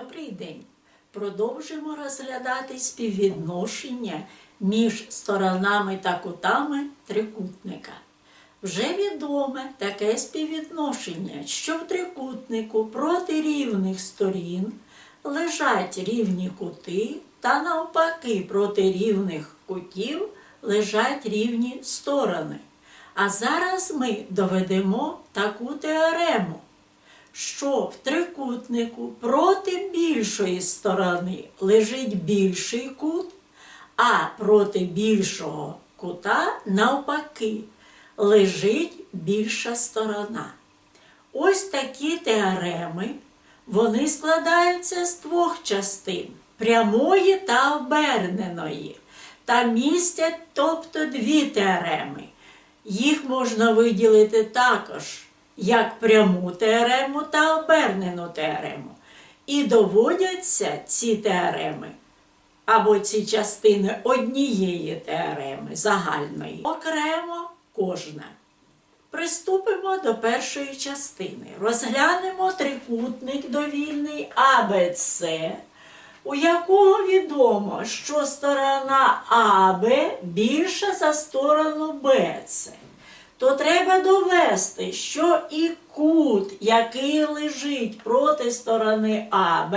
Добрий день! Продовжимо розглядати співвідношення між сторонами та кутами трикутника. Вже відоме таке співвідношення, що в трикутнику проти рівних сторін лежать рівні кути, та навпаки проти рівних кутів лежать рівні сторони. А зараз ми доведемо таку теорему що в трикутнику проти більшої сторони лежить більший кут, а проти більшого кута, навпаки, лежить більша сторона. Ось такі теореми, вони складаються з двох частин прямої та оберненої, та містять, тобто дві теореми. Їх можна виділити також як пряму теорему та обернену теорему. І доводяться ці теореми або ці частини однієї теореми загальної, окремо кожна. Приступимо до першої частини. Розглянемо трикутник довільний АБЦ, у якого відомо, що сторона АБ більша за сторону БЦ то треба довести, що і кут, який лежить проти сторони АБ,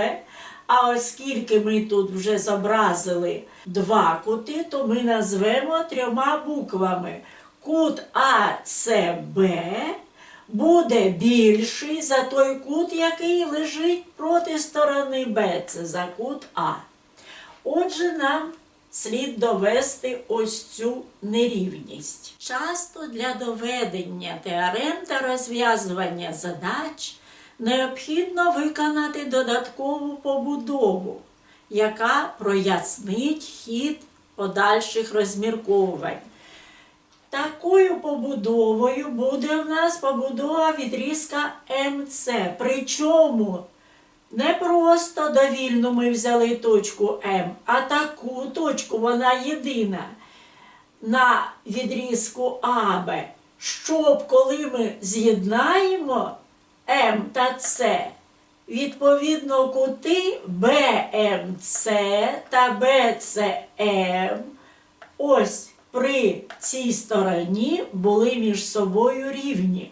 а оскільки ми тут вже зобразили два кути, то ми назвемо трьома буквами. Кут АЦБ буде більший за той кут, який лежить проти сторони Б. Це за кут А. Отже, нам слід довести ось цю нерівність. Часто для доведення теорем та розв'язування задач необхідно виконати додаткову побудову, яка прояснить хід подальших розмірковувань. Такою побудовою буде в нас побудова відрізка МЦ. Причому не просто довільно ми взяли точку М, а таку точку, вона єдина на відрізку АБ, щоб коли ми з'єднаємо М та С, відповідно кути БМЦ та БЦМ ось при цій стороні були між собою рівні.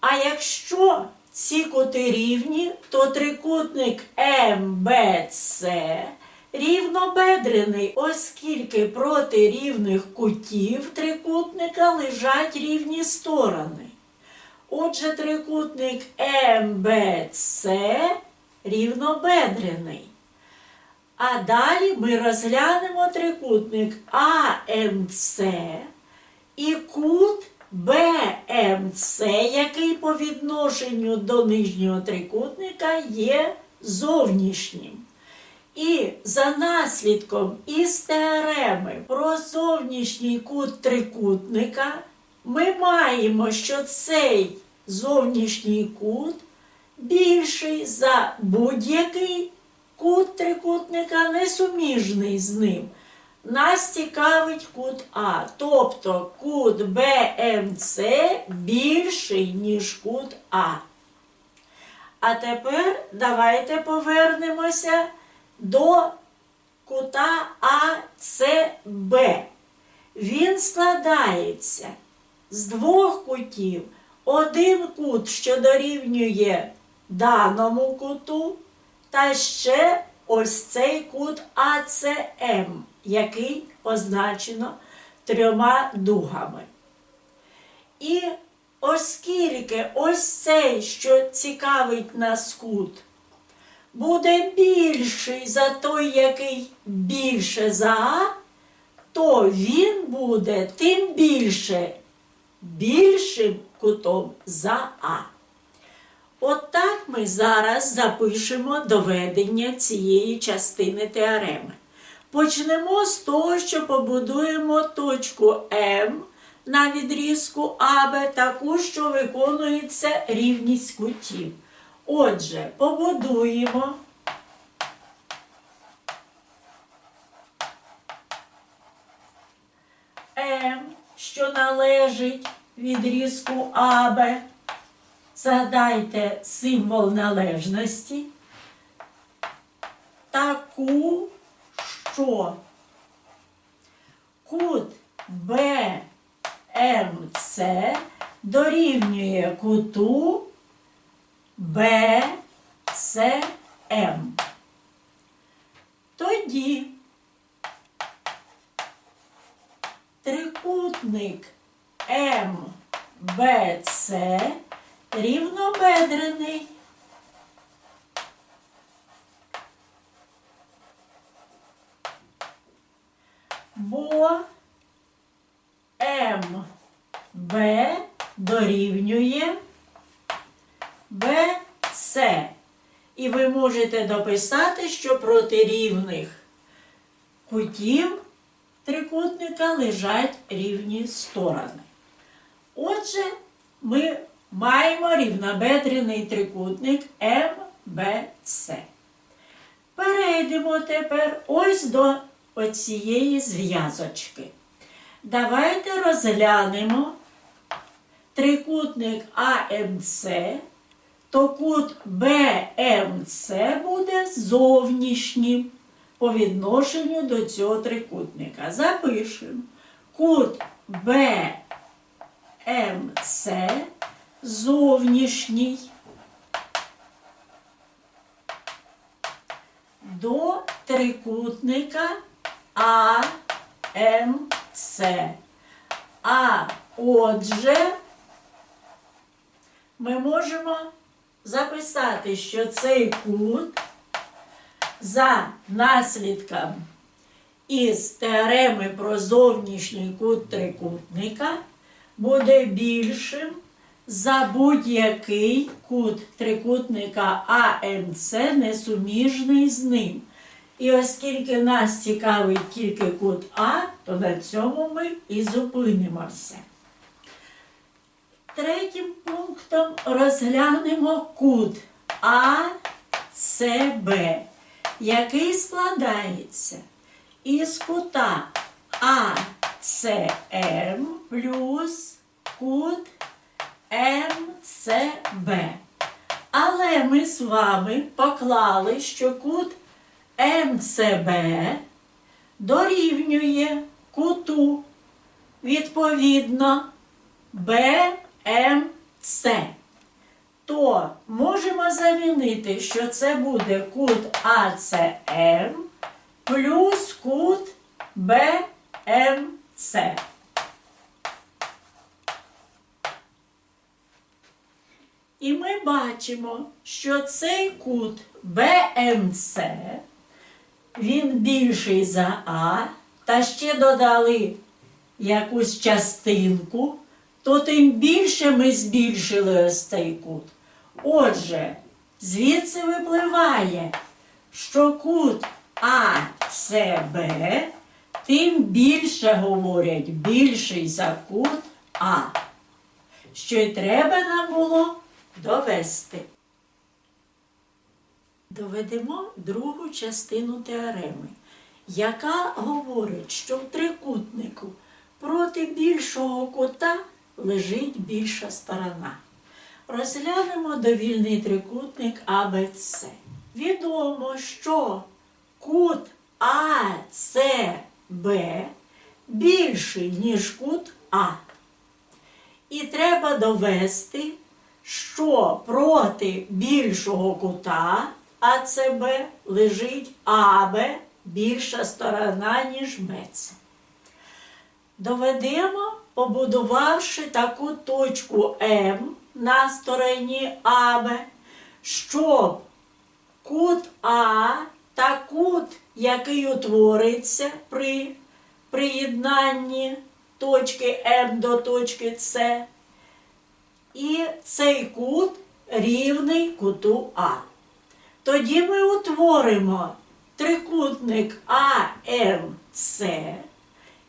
А якщо ці кути рівні, то трикутник МБЦ рівнобедрений, оскільки проти рівних кутів трикутника лежать рівні сторони. Отже, трикутник МБЦ рівнобедрений. А далі ми розглянемо трикутник АМЦ і кут БМЦ, який по відношенню до нижнього трикутника є зовнішнім. І за наслідком із теореми про зовнішній кут трикутника ми маємо, що цей зовнішній кут більший за будь-який кут трикутника, несуміжний з ним. Нас цікавить кут А, тобто кут БМЦ більший, ніж кут А. А тепер давайте повернемося до кута АЦБ. Він складається з двох кутів. Один кут, що дорівнює даному куту, та ще ось цей кут АЦМ, який позначено трьома дугами. І оскільки ось цей, що цікавить нас кут, буде більший за той, який більше за А, то він буде тим більше більшим кутом за А. От так ми зараз запишемо доведення цієї частини теореми. Почнемо з того, що побудуємо точку М на відрізку АБ, таку, що виконується рівність кутів. Отже, побудуємо. М, що належить відрізку АБ. Згадайте символ належності. таку, що кут БМЦ дорівнює куту БСМ. Тоді трикутник МБЦ рівнобедрений. Бо МБ дорівнює БЦ. І ви можете дописати, що проти рівних кутів трикутника лежать рівні сторони. Отже, ми маємо рівнобедрений трикутник МБЦ. Перейдемо тепер ось до оцієї зв'язочки. Давайте розглянемо трикутник АМЦ, то кут БМЦ буде зовнішнім по відношенню до цього трикутника. Запишемо кут БМЦ зовнішній до трикутника АМЦ. А отже, ми можемо записати, що цей кут за наслідком із теореми про зовнішній кут трикутника буде більшим за будь-який кут трикутника АМЦ несуміжний з ним. І оскільки нас цікавить тільки кут А, то на цьому ми і зупинимося. Третім пунктом розглянемо кут АЦБ, який складається із кута АЦМ плюс кут МЦБ. Але ми з вами поклали, що кут МЦБ дорівнює куту відповідно БМЦ. То можемо замінити, що це буде кут АЦМ плюс кут БМЦ. І ми бачимо, що цей кут БМЦ, він більший за А, та ще додали якусь частинку, то тим більше ми збільшили ось цей кут. Отже, звідси випливає, що кут АЦБ тим більше говорять більший за кут А. Що й треба нам було довести. Доведемо другу частину теореми, яка говорить, що в трикутнику проти більшого кута лежить більша сторона. Розглянемо довільний трикутник АБЦ. Відомо, що кут АЦБ більший, ніж кут А. І треба довести, що проти більшого кута АЦБ лежить АБ більша сторона, ніж БЦ. Доведемо, побудувавши таку точку М на стороні АБ, щоб кут А та кут, який утвориться при приєднанні точки М до точки С, і цей кут рівний куту А. Тоді ми утворимо трикутник АМЦ,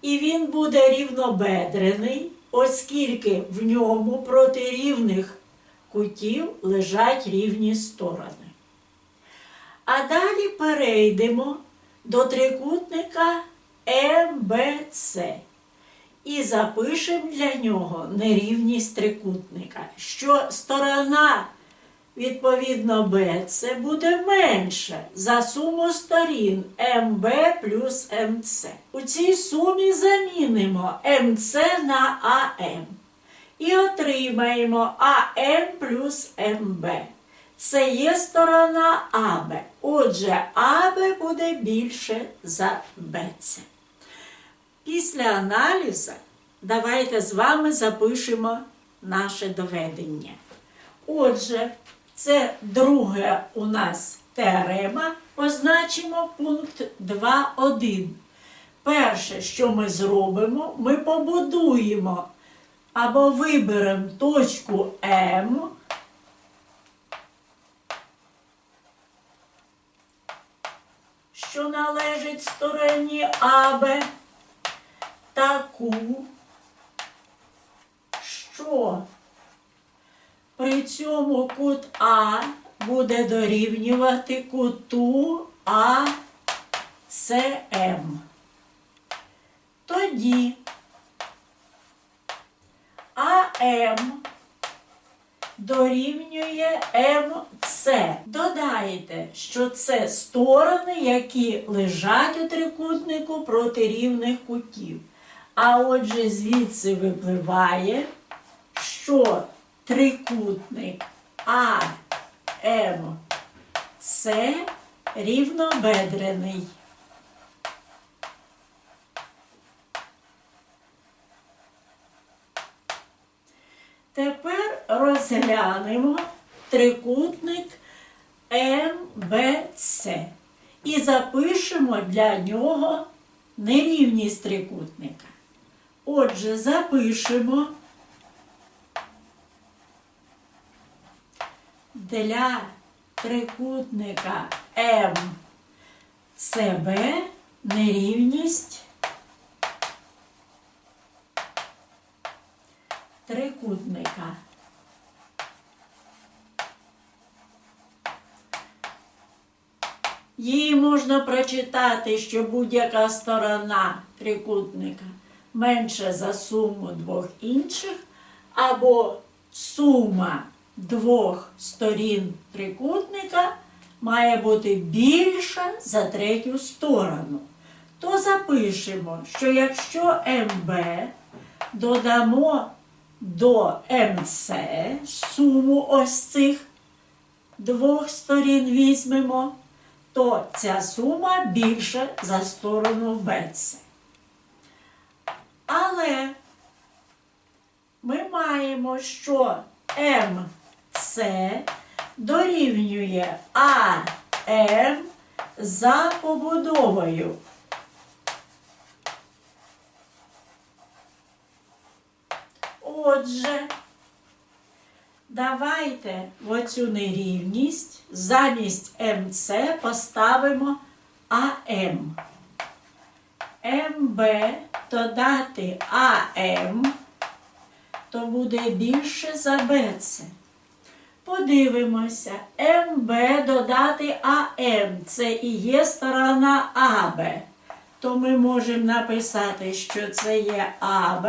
і він буде рівнобедрений, оскільки в ньому проти рівних кутів лежать рівні сторони. А далі перейдемо до трикутника МБЦ і запишемо для нього нерівність трикутника, що сторона відповідно БЦ буде менше за суму сторін МБ плюс МЦ. У цій сумі замінимо МЦ на АМ і отримаємо АМ плюс МБ. Це є сторона АБ. Отже, АБ буде більше за БЦ. Після аналізу давайте з вами запишемо наше доведення. Отже, це друге у нас теорема. Позначимо пункт 2.1. Перше, що ми зробимо, ми побудуємо або виберемо точку М. Що належить стороні АБ, таку, що при цьому кут А буде дорівнювати куту АЦМ. Тоді АМ дорівнює МЦ. Додаєте, що це сторони, які лежать у трикутнику проти рівних кутів. А отже, звідси випливає, що трикутник АМЦ рівнобедрений. Тепер розглянемо трикутник МБЦ і запишемо для нього нерівність трикутника. Отже, запишемо для трикутника МЦБ нерівність трикутника. Її можна прочитати, що будь-яка сторона трикутника менша за суму двох інших, або сума двох сторін трикутника має бути більша за третю сторону. То запишемо, що якщо МБ додамо до МЦ суму ось цих двох сторін візьмемо, то ця сума більша за сторону БЦ. Але ми маємо, що МЦ дорівнює АМ за побудовою. Отже, давайте в оцю нерівність замість МЦ поставимо АМ. МБ додати АМ, то буде більше за БЦ. Подивимося, МБ додати АМ. Це і є сторона АБ. То ми можемо написати, що це є АБ.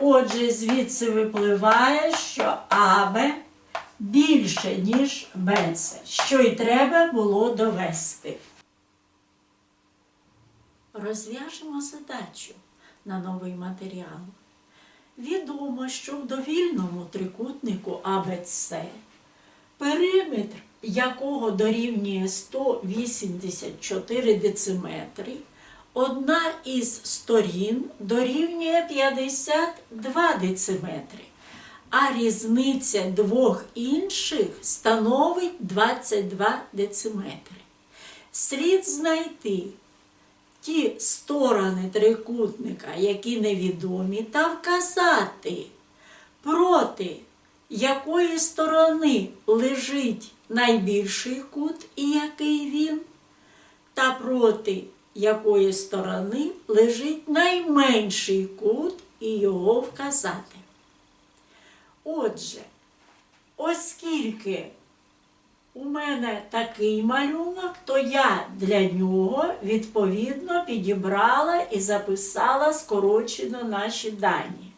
Отже, звідси випливає, що АБ більше, ніж БЦ, що й треба було довести. Розв'яжемо задачу на новий матеріал. Відомо, що в довільному трикутнику АБЦ периметр якого дорівнює 184 дециметри, одна із сторін дорівнює 52 дециметри, а різниця двох інших становить 22 дециметри. Слід знайти ті сторони трикутника, які невідомі, та вказати, проти якої сторони лежить найбільший кут і який він, та проти якої сторони лежить найменший кут і його вказати. Отже, оскільки у мене такий малюнок, то я для нього відповідно підібрала і записала скорочено наші дані.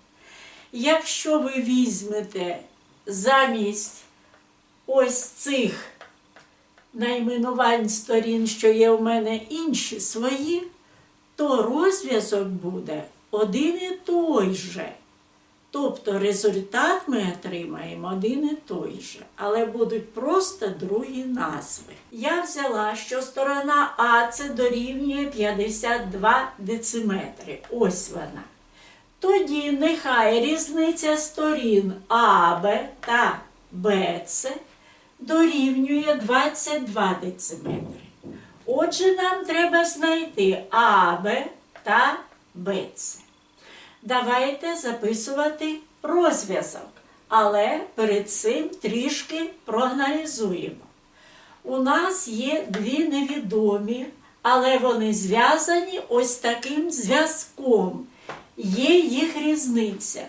Якщо ви візьмете замість ось цих найменувань сторін, що є в мене інші свої, то розв'язок буде один і той же. Тобто результат ми отримаємо один і той же, але будуть просто другі назви. Я взяла, що сторона А це дорівнює 52 дециметри. Ось вона. Тоді нехай різниця сторін АБ та БЦ дорівнює 22 дециметри. Отже, нам треба знайти АБ та БЦ. Давайте записувати розв'язок, але перед цим трішки проаналізуємо. У нас є дві невідомі, але вони зв'язані ось таким зв'язком. Є їх різниця.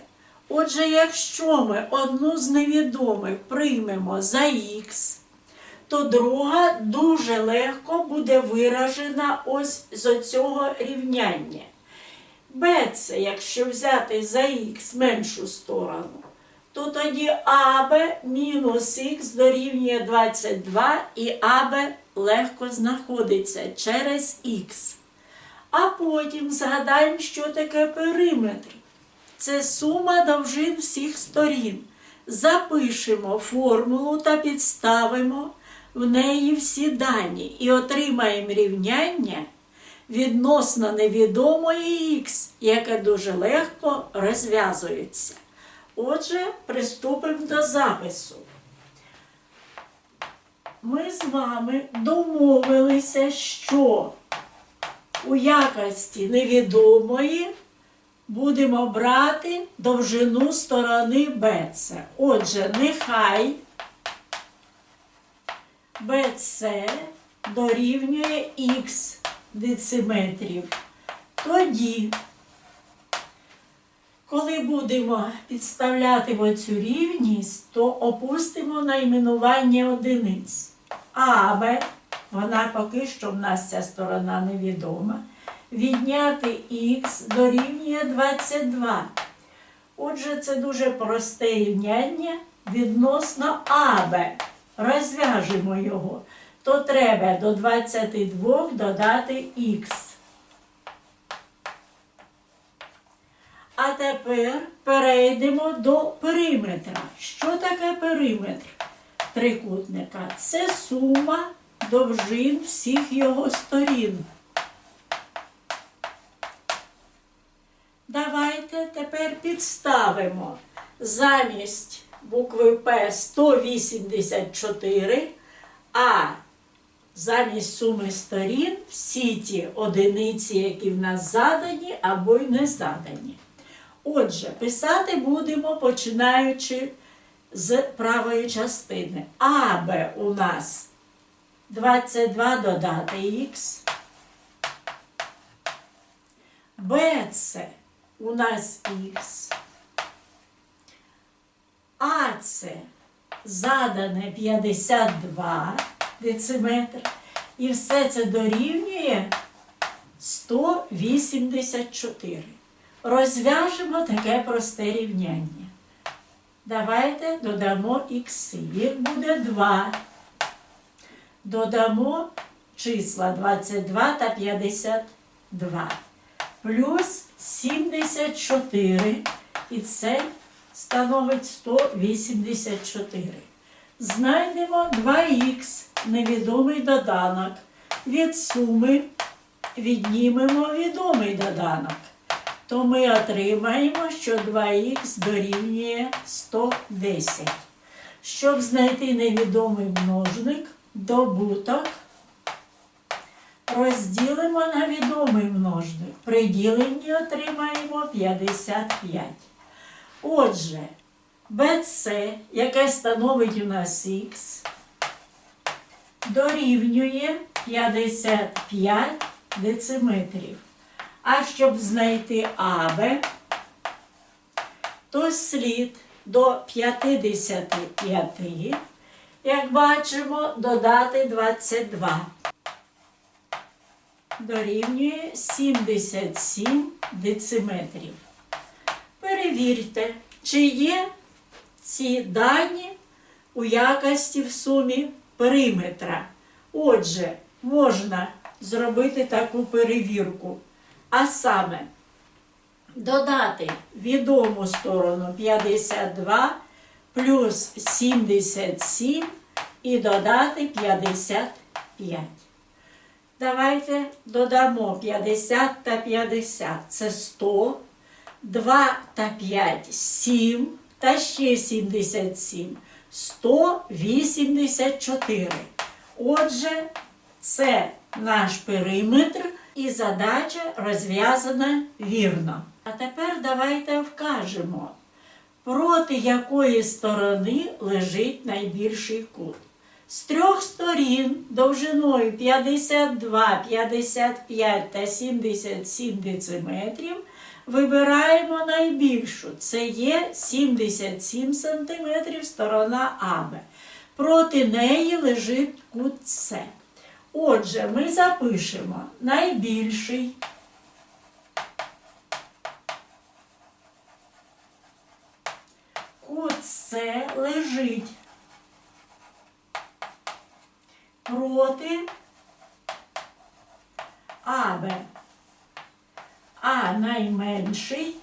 Отже, якщо ми одну з невідомих приймемо за х, то друга дуже легко буде виражена ось з оцього рівняння. БЦ, якщо взяти за х меншу сторону, то тоді АБ мінус х дорівнює 22 і АБ легко знаходиться через х. А потім згадаємо, що таке периметр. Це сума довжин всіх сторін. Запишемо формулу та підставимо в неї всі дані і отримаємо рівняння відносно невідомої х, яке дуже легко розв'язується. Отже, приступимо до запису. Ми з вами домовилися, що у якості невідомої будемо брати довжину сторони BC. Отже, нехай BC дорівнює х дециметрів. Тоді, коли будемо підставляти оцю рівність, то опустимо найменування одиниць. АБ, вона поки що в нас ця сторона невідома. Відняти х дорівнює 22. Отже, це дуже просте рівняння відносно АБ. Розв'яжемо його. То треба до 22 додати х. А тепер перейдемо до периметра. Що таке периметр трикутника? Це сума довжин всіх його сторін. Давайте тепер підставимо замість букви П 184, а замість суми сторін всі ті одиниці, які в нас задані або й не задані. Отже, писати будемо починаючи з правої частини. АБ у нас 22 додати х. БЦ у нас х. АЦ задане 52 дециметр. І все це дорівнює 184. Розв'яжемо таке просте рівняння. Давайте додамо х. Їх буде 2. Додамо числа 22 та 52. Плюс 74. І це становить 184. Знайдемо 2х, невідомий доданок. Від суми віднімемо відомий доданок. То ми отримаємо, що 2х дорівнює 110. Щоб знайти невідомий множник, добуток розділимо на відомий множник. При діленні отримаємо 55. Отже, BC, яке становить у нас х, дорівнює 55 дециметрів. А щоб знайти АБ, то слід до 55, як бачимо, додати 22. Дорівнює 77 дециметрів. Перевірте, чи є ці дані у якості в сумі периметра. Отже, можна зробити таку перевірку. А саме додати відому сторону 52 плюс 77 і додати 55. Давайте додамо 50 та 50. Це 100. 2 та 5 7 та ще 77. 184. Отже, це наш периметр і задача розв'язана вірно. А тепер давайте вкажемо, проти якої сторони лежить найбільший кут. З трьох сторін довжиною 52, 55 та 77 дециметрів вибираємо найбільшу. Це є 77 см сторона АБ. Проти неї лежить кут С. Отже, ми запишемо найбільший. Кут С лежить проти АБ. А найменший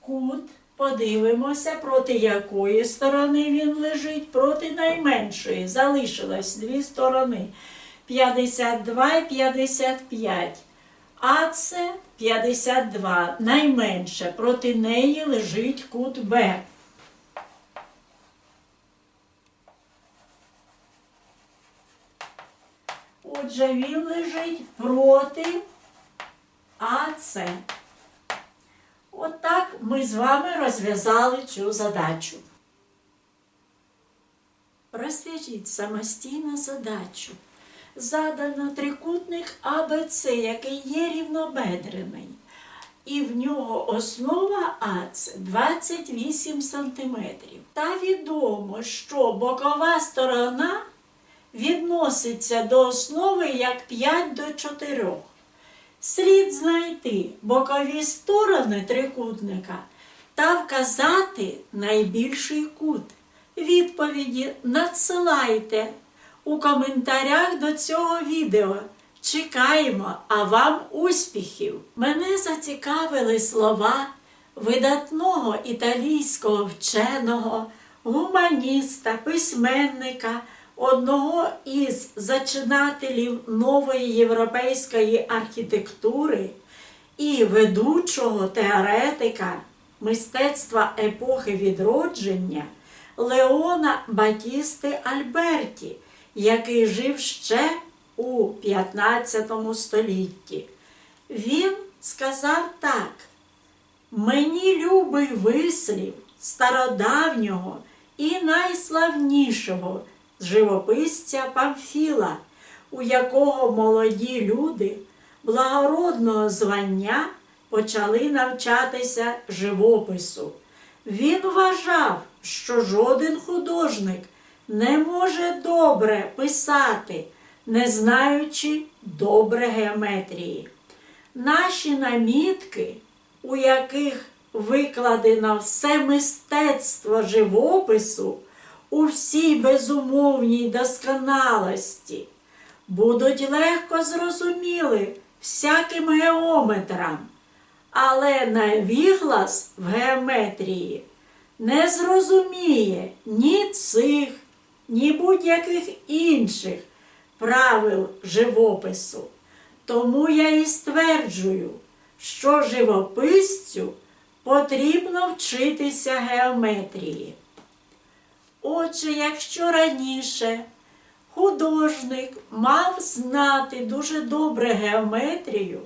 кут. Подивимося, проти якої сторони він лежить, проти найменшої. Залишилось дві сторони. 52 і 55. А це 52. Найменше. Проти неї лежить кут Б. Отже, він лежить проти АЦ. Отак ми з вами розв'язали цю задачу. Розв'яжіть самостійно задачу. Задано трикутник АБЦ, який є рівнобедрений. І в нього основа АЦ 28 см. Та відомо, що бокова сторона відноситься до основи як 5 до 4. Слід знайти бокові сторони трикутника та вказати найбільший кут. Відповіді надсилайте у коментарях до цього відео. Чекаємо, а вам успіхів! Мене зацікавили слова видатного італійського вченого, гуманіста, письменника, одного із зачинателів нової європейської архітектури і ведучого теоретика мистецтва епохи відродження Леона Батісти Альберті, який жив ще у 15 столітті. Він сказав так: Мені любий вислів стародавнього і найславнішого живописця Памфіла, у якого молоді люди благородного звання почали навчатися живопису. Він вважав, що жоден художник не може добре писати, не знаючи добре геометрії. Наші намітки, у яких викладено все мистецтво живопису у всій безумовній досконалості, будуть легко зрозуміли всяким геометрам, але навіглас в геометрії не зрозуміє ні цих, ні будь-яких інших правил живопису. Тому я і стверджую, що живописцю потрібно вчитися геометрії. Отже, якщо раніше художник мав знати дуже добре геометрію,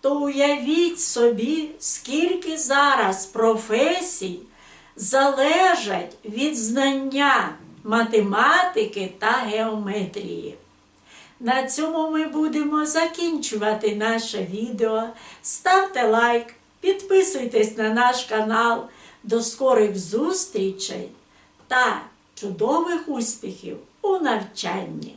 то уявіть собі, скільки зараз професій залежать від знання математики та геометрії. На цьому ми будемо закінчувати наше відео. Ставте лайк, підписуйтесь на наш канал. До скорих зустрічей та чудових успіхів у навчанні!